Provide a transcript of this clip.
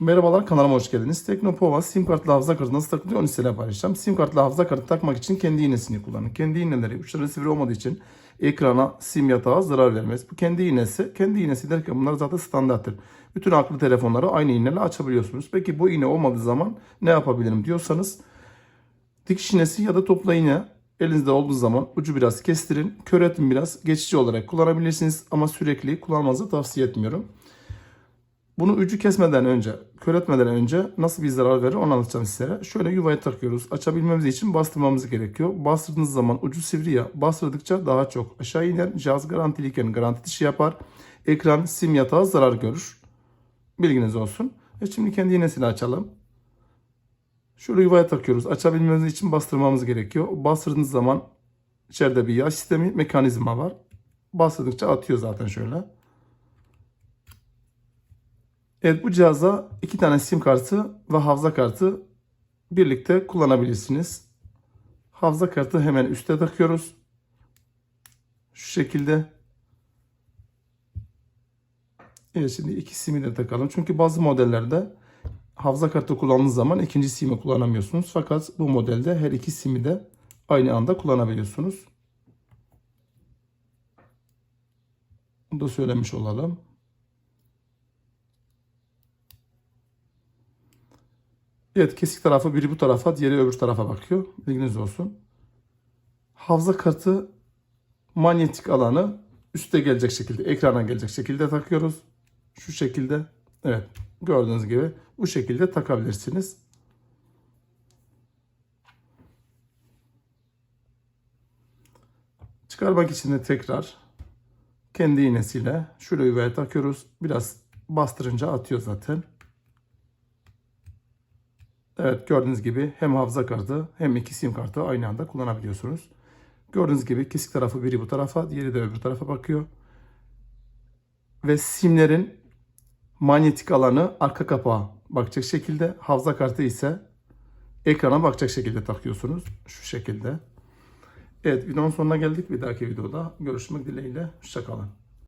Merhabalar kanalıma hoş geldiniz. Teknopova sim kartlı hafıza kartı nasıl takılıyor onu sizinle paylaşacağım. Sim kartlı hafıza kartı takmak için kendi iğnesini kullanın. Kendi iğneleri uçları sivri olmadığı için ekrana, sim yatağa zarar vermez. Bu kendi iğnesi. Kendi iğnesi derken bunlar zaten standarttır. Bütün akıllı telefonları aynı iğneyle açabiliyorsunuz. Peki bu iğne olmadığı zaman ne yapabilirim diyorsanız dikiş iğnesi ya da topla iğne elinizde olduğu zaman ucu biraz kestirin. Kör ettin biraz geçici olarak kullanabilirsiniz ama sürekli kullanmanızı tavsiye etmiyorum. Bunu ucu kesmeden önce, kör etmeden önce nasıl bir zarar verir onu anlatacağım size. Şöyle yuvaya takıyoruz. Açabilmemiz için bastırmamız gerekiyor. Bastırdığınız zaman ucu sivri ya. Bastırdıkça daha çok aşağı iner. Cihaz garantiliyken garanti dışı yapar. Ekran, sim yatağı zarar görür. Bilginiz olsun. Ve şimdi kendi iğnesini açalım. Şöyle yuvaya takıyoruz. Açabilmemiz için bastırmamız gerekiyor. Bastırdığınız zaman içeride bir yağ sistemi, mekanizma var. Bastırdıkça atıyor zaten şöyle. Evet bu cihaza iki tane sim kartı ve hafıza kartı birlikte kullanabilirsiniz. Hafıza kartı hemen üste takıyoruz. Şu şekilde. Evet şimdi iki simi de takalım. Çünkü bazı modellerde hafıza kartı kullandığınız zaman ikinci simi kullanamıyorsunuz. Fakat bu modelde her iki simi de aynı anda kullanabiliyorsunuz. Bunu da söylemiş olalım. Evet kesik tarafı biri bu tarafa diğeri öbür tarafa bakıyor. Bilginiz olsun. Hafıza kartı manyetik alanı üste gelecek şekilde ekrana gelecek şekilde takıyoruz. Şu şekilde. Evet gördüğünüz gibi bu şekilde takabilirsiniz. Çıkarmak için de tekrar kendi iğnesiyle şuraya takıyoruz. Biraz bastırınca atıyor zaten. Evet gördüğünüz gibi hem hafıza kartı hem iki sim kartı aynı anda kullanabiliyorsunuz. Gördüğünüz gibi kesik tarafı biri bu tarafa diğeri de öbür tarafa bakıyor. Ve simlerin manyetik alanı arka kapağa bakacak şekilde hafıza kartı ise ekrana bakacak şekilde takıyorsunuz. Şu şekilde. Evet videonun sonuna geldik. Bir dahaki videoda görüşmek dileğiyle. Hoşçakalın.